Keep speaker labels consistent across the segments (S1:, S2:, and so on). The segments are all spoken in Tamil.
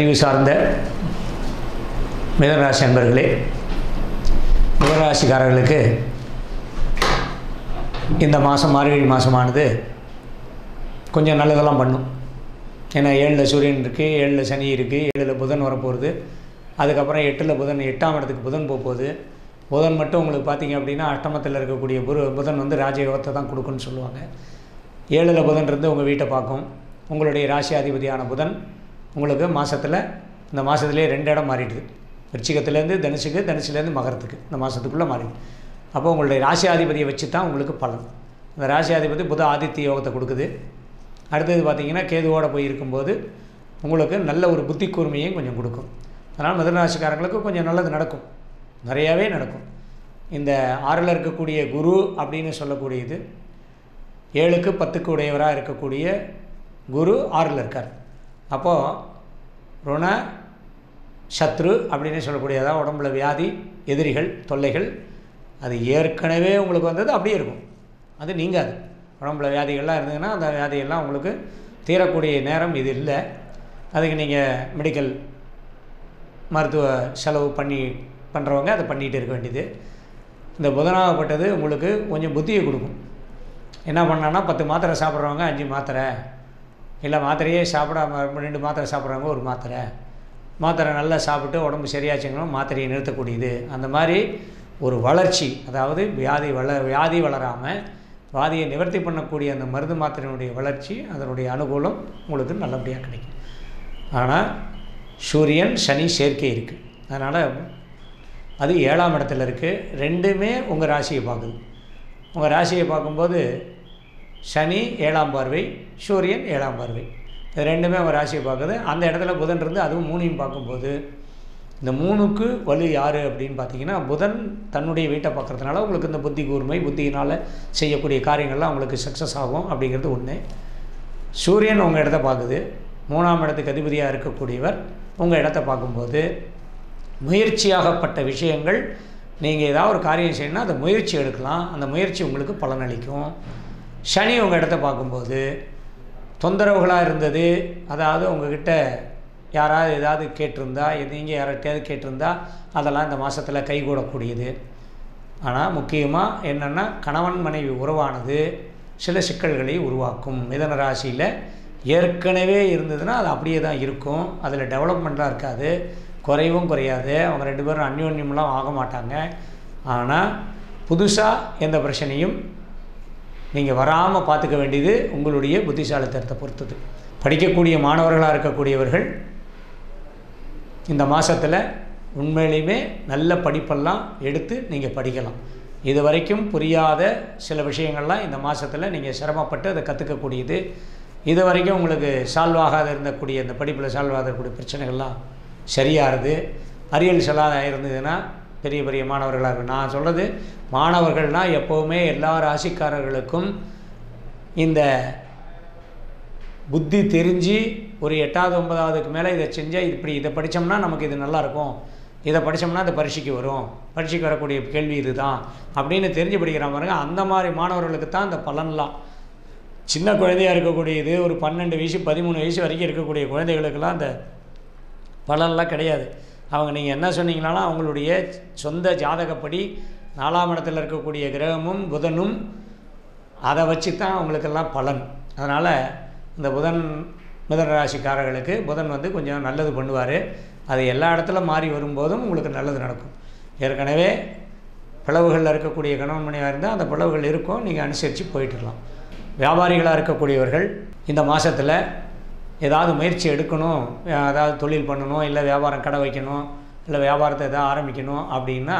S1: அறிவு சார்ந்த மிதனராசி அன்பர்களே மிதராசிக்காரர்களுக்கு இந்த மாதம் மார்கழி மாதமானது கொஞ்சம் நல்லதெல்லாம் பண்ணும் ஏன்னா ஏழில் சூரியன் இருக்குது ஏழில் சனி இருக்குது ஏழில் புதன் வரப்போகிறது அதுக்கப்புறம் எட்டில் புதன் எட்டாம் இடத்துக்கு புதன் போகுது புதன் மட்டும் உங்களுக்கு பார்த்திங்க அப்படின்னா அஷ்டமத்தில் இருக்கக்கூடிய புரு புதன் வந்து ராஜயோகத்தை தான் கொடுக்குன்னு சொல்லுவாங்க ஏழில் புதன் இருந்து உங்கள் வீட்டை பார்க்கும் உங்களுடைய ராசி அதிபதியான புதன் உங்களுக்கு மாதத்தில் இந்த மாதத்துலேயே ரெண்டு இடம் மாறிடுது விருச்சிகத்துலேருந்து தனுசுக்கு தனுசுலேருந்து மகரத்துக்கு இந்த மாதத்துக்குள்ளே மாறிடுது அப்போ உங்களுடைய ராசியாதிபதியை வச்சு தான் உங்களுக்கு பலன் இந்த ராசியாதிபதி புத ஆதித்ய யோகத்தை கொடுக்குது அடுத்தது பார்த்திங்கன்னா கேதுவோடு போய் இருக்கும்போது உங்களுக்கு நல்ல ஒரு புத்தி கூர்மையும் கொஞ்சம் கொடுக்கும் அதனால் மிதனராசிக்காரங்களுக்கு கொஞ்சம் நல்லது நடக்கும் நிறையாவே நடக்கும் இந்த ஆறில் இருக்கக்கூடிய குரு அப்படின்னு சொல்லக்கூடியது ஏழுக்கு பத்துக்கு உடையவராக இருக்கக்கூடிய குரு ஆறில் இருக்கார் அப்போது ருண சத்ரு அப்படின்னு சொல்லக்கூடியதான் உடம்புல வியாதி எதிரிகள் தொல்லைகள் அது ஏற்கனவே உங்களுக்கு வந்தது அப்படியே இருக்கும் அது நீங்காது உடம்புல வியாதிகள்லாம் இருந்ததுன்னா அந்த வியாதியெல்லாம் உங்களுக்கு தீரக்கூடிய நேரம் இது இல்லை அதுக்கு நீங்கள் மெடிக்கல் மருத்துவ செலவு பண்ணி பண்ணுறவங்க அதை பண்ணிகிட்டு இருக்க வேண்டியது இந்த புதனாகப்பட்டது உங்களுக்கு கொஞ்சம் புத்தியை கொடுக்கும் என்ன பண்ணான்னா பத்து மாத்திரை சாப்பிட்றவங்க அஞ்சு மாத்திரை இல்லை மாத்திரையே சாப்பிடாம ரெண்டு மாத்திரை சாப்பிட்றாங்க ஒரு மாத்திரை மாத்திரை நல்லா சாப்பிட்டு உடம்பு சரியாச்சுங்கன்னா மாத்திரையை நிறுத்தக்கூடியது அந்த மாதிரி ஒரு வளர்ச்சி அதாவது வியாதி வள வியாதி வளராமல் வியாதியை நிவர்த்தி பண்ணக்கூடிய அந்த மருந்து மாத்திரையினுடைய வளர்ச்சி அதனுடைய அனுகூலம் உங்களுக்கு நல்லபடியாக கிடைக்கும் ஆனால் சூரியன் சனி சேர்க்கை இருக்குது அதனால் அது ஏழாம் இடத்துல இருக்குது ரெண்டுமே உங்கள் ராசியை பார்க்குது உங்கள் ராசியை பார்க்கும்போது சனி ஏழாம் பார்வை சூரியன் ஏழாம் பார்வை இது ரெண்டுமே அவன் ராசியை பார்க்குது அந்த இடத்துல புதன் இருந்து அதுவும் மூணையும் பார்க்கும்போது இந்த மூணுக்கு வலு யார் அப்படின்னு பார்த்தீங்கன்னா புதன் தன்னுடைய வீட்டை பார்க்குறதுனால உங்களுக்கு இந்த புத்தி கூர்மை புத்தியினால் செய்யக்கூடிய காரியங்கள்லாம் அவங்களுக்கு சக்ஸஸ் ஆகும் அப்படிங்கிறது ஒன்று சூரியன் உங்கள் இடத்த பார்க்குது மூணாம் இடத்துக்கு அதிபதியாக இருக்கக்கூடியவர் உங்கள் இடத்த பார்க்கும்போது முயற்சியாகப்பட்ட விஷயங்கள் நீங்கள் ஏதாவது ஒரு காரியம் செய்யணும்னா அந்த முயற்சி எடுக்கலாம் அந்த முயற்சி உங்களுக்கு பலனளிக்கும் சனி உங்கள் இடத்த பார்க்கும்போது தொந்தரவுகளாக இருந்தது அதாவது உங்ககிட்ட யாராவது ஏதாவது கேட்டிருந்தா நீங்கள் யார்கிட்டையாவது கேட்டிருந்தா அதெல்லாம் இந்த மாதத்தில் கைகூடக்கூடியது ஆனால் முக்கியமாக என்னென்னா கணவன் மனைவி உறவானது சில சிக்கல்களை உருவாக்கும் மிதன ராசியில் ஏற்கனவே இருந்ததுன்னா அது அப்படியே தான் இருக்கும் அதில் டெவலப்மெண்ட்டாக இருக்காது குறைவும் குறையாது அவங்க ரெண்டு பேரும் அந்யோன்யம்லாம் ஆக மாட்டாங்க ஆனால் புதுசாக எந்த பிரச்சனையும் நீங்கள் வராமல் பார்த்துக்க வேண்டியது உங்களுடைய புத்திசாலித்தனத்தை பொறுத்தது படிக்கக்கூடிய மாணவர்களாக இருக்கக்கூடியவர்கள் இந்த மாதத்தில் உண்மையிலையுமே நல்ல படிப்பெல்லாம் எடுத்து நீங்கள் படிக்கலாம் இது வரைக்கும் புரியாத சில விஷயங்கள்லாம் இந்த மாதத்தில் நீங்கள் சிரமப்பட்டு அதை கற்றுக்கக்கூடியது இது வரைக்கும் உங்களுக்கு சால்வ் ஆகாத இருந்தக்கூடிய இந்த படிப்பில் சால்வ் ஆகக்கூடிய பிரச்சனைகள்லாம் சரியாகிறது அரியல் செல்லாத இருந்ததுன்னா பெரிய பெரிய மாணவர்களாக இருக்கும் நான் சொல்கிறது மாணவர்கள்னால் எப்போவுமே எல்லா ராசிக்காரர்களுக்கும் இந்த புத்தி தெரிஞ்சு ஒரு எட்டாவது ஒன்பதாவதுக்கு மேலே இதை செஞ்சால் இப்படி இதை படித்தோம்னா நமக்கு இது நல்லாயிருக்கும் இதை படித்தோம்னா அந்த பரீட்சைக்கு வரும் பரீட்சைக்கு வரக்கூடிய கேள்வி இது தான் அப்படின்னு தெரிஞ்சு படிக்கிற பாருங்க அந்த மாதிரி மாணவர்களுக்கு தான் இந்த பலன்லாம் சின்ன குழந்தையாக இருக்கக்கூடிய இது ஒரு பன்னெண்டு வயசு பதிமூணு வயசு வரைக்கும் இருக்கக்கூடிய குழந்தைகளுக்கெல்லாம் அந்த பலன்லாம் கிடையாது அவங்க நீங்கள் என்ன சொன்னீங்களாலும் அவங்களுடைய சொந்த ஜாதகப்படி நாலாம் இடத்துல இருக்கக்கூடிய கிரகமும் புதனும் அதை வச்சு தான் அவங்களுக்கெல்லாம் பலன் அதனால் இந்த புதன் மிதன ராசிக்காரர்களுக்கு புதன் வந்து கொஞ்சம் நல்லது பண்ணுவார் அது எல்லா இடத்துல மாறி வரும்போதும் உங்களுக்கு நல்லது நடக்கும் ஏற்கனவே பிளவுகளில் இருக்கக்கூடிய கணவன் மனைவியாக இருந்தால் அந்த பிளவுகள் இருக்கும் நீங்கள் அனுசரித்து போயிட்டுருக்கலாம் வியாபாரிகளாக இருக்கக்கூடியவர்கள் இந்த மாதத்தில் ஏதாவது முயற்சி எடுக்கணும் ஏதாவது தொழில் பண்ணணும் இல்லை வியாபாரம் கடை வைக்கணும் இல்லை வியாபாரத்தை எதாவது ஆரம்பிக்கணும் அப்படின்னா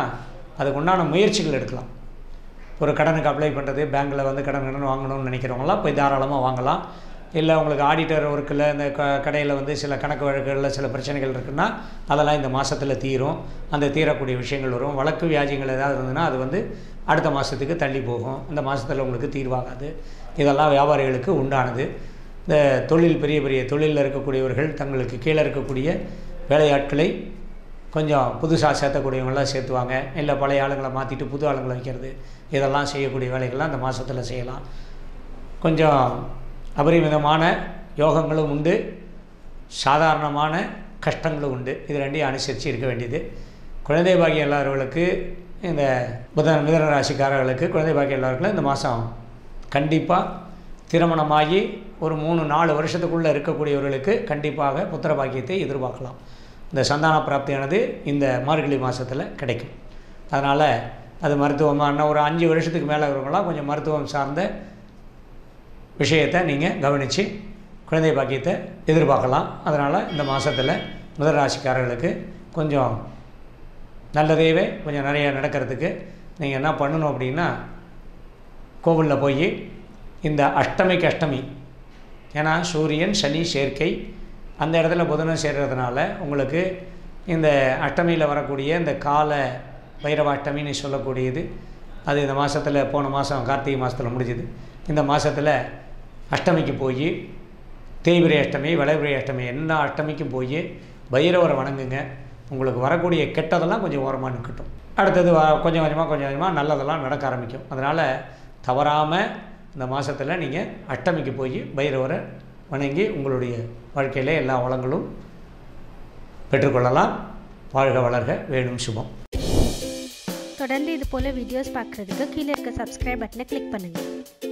S1: அதுக்கு உண்டான முயற்சிகள் எடுக்கலாம் ஒரு கடனுக்கு அப்ளை பண்ணுறது பேங்க்கில் வந்து கடன் கடன் வாங்கணும்னு நினைக்கிறவங்களாம் போய் தாராளமாக வாங்கலாம் இல்லை உங்களுக்கு ஆடிட்டர் ஒர்க்கில் இந்த க கடையில் வந்து சில கணக்கு வழக்குகளில் சில பிரச்சனைகள் இருக்குன்னா அதெல்லாம் இந்த மாதத்தில் தீரும் அந்த தீரக்கூடிய விஷயங்கள் வரும் வழக்கு வியாஜியங்கள் ஏதாவது இருந்ததுன்னா அது வந்து அடுத்த மாதத்துக்கு தள்ளி போகும் இந்த மாதத்தில் உங்களுக்கு தீர்வாகாது இதெல்லாம் வியாபாரிகளுக்கு உண்டானது இந்த தொழில் பெரிய பெரிய தொழிலில் இருக்கக்கூடியவர்கள் தங்களுக்கு கீழே இருக்கக்கூடிய வேலையாட்களை கொஞ்சம் புதுசாக சேர்த்தக்கூடியவங்களாம் சேர்த்துவாங்க இல்லை பழைய ஆளுங்களை மாற்றிட்டு புது ஆளுங்களை வைக்கிறது இதெல்லாம் செய்யக்கூடிய வேலைகள்லாம் அந்த மாதத்தில் செய்யலாம் கொஞ்சம் அபரிமிதமான யோகங்களும் உண்டு சாதாரணமான கஷ்டங்களும் உண்டு இது ரெண்டையும் அனுசரித்து இருக்க வேண்டியது குழந்தை பாக்கியம் இல்லாதவர்களுக்கு இந்த புதன் மிதன ராசிக்காரர்களுக்கு குழந்தை பாக்கியம் இல்லாதவர்களுக்கு இந்த மாதம் கண்டிப்பாக திருமணமாகி ஒரு மூணு நாலு வருஷத்துக்குள்ளே இருக்கக்கூடியவர்களுக்கு கண்டிப்பாக புத்திர பாக்கியத்தை எதிர்பார்க்கலாம் இந்த சந்தான பிராப்தியானது இந்த மார்கழி மாதத்தில் கிடைக்கும் அதனால் அது மருத்துவமான ஒரு அஞ்சு வருஷத்துக்கு மேலே இருக்கிறவங்களாம் கொஞ்சம் மருத்துவம் சார்ந்த விஷயத்தை நீங்கள் கவனித்து குழந்தை பாக்கியத்தை எதிர்பார்க்கலாம் அதனால் இந்த மாதத்தில் முதல் கொஞ்சம் நல்லதேவே கொஞ்சம் நிறைய நடக்கிறதுக்கு நீங்கள் என்ன பண்ணணும் அப்படின்னா கோவிலில் போய் இந்த அஷ்டமிக்கு அஷ்டமி ஏன்னா சூரியன் சனி சேர்க்கை அந்த இடத்துல புதனும் சேர்கிறதுனால உங்களுக்கு இந்த அட்டமியில் வரக்கூடிய இந்த கால பைரவ அட்டமின்னு சொல்லக்கூடியது அது இந்த மாதத்தில் போன மாதம் கார்த்திகை மாதத்தில் முடிஞ்சுது இந்த மாதத்தில் அஷ்டமிக்கு போய் தேய்பிரை அஷ்டமி வளைபிரை அஷ்டமி எல்லா அஷ்டமிக்கும் போய் பைரவரை வணங்குங்க உங்களுக்கு வரக்கூடிய கெட்டதெல்லாம் கொஞ்சம் ஓரமாக நிற்கட்டும் அடுத்தது கொஞ்சம் கொஞ்சமாக கொஞ்சம் கொஞ்சமாக நல்லதெல்லாம் நடக்க ஆரம்பிக்கும் அதனால் தவறாமல் இந்த மாதத்தில் நீங்கள் அட்டமிக்கு போய் பைரவரை வணங்கி உங்களுடைய வாழ்க்கையில் எல்லா வளங்களும் பெற்றுக்கொள்ளலாம் வாழ்க வளர்க வேணும் சுபம் தொடர்ந்து இது போல் வீடியோஸ் பார்க்குறதுக்கு கீழே இருக்க சப்ஸ்கிரைப் பட்டனை கிளிக் பண்ணுங்கள்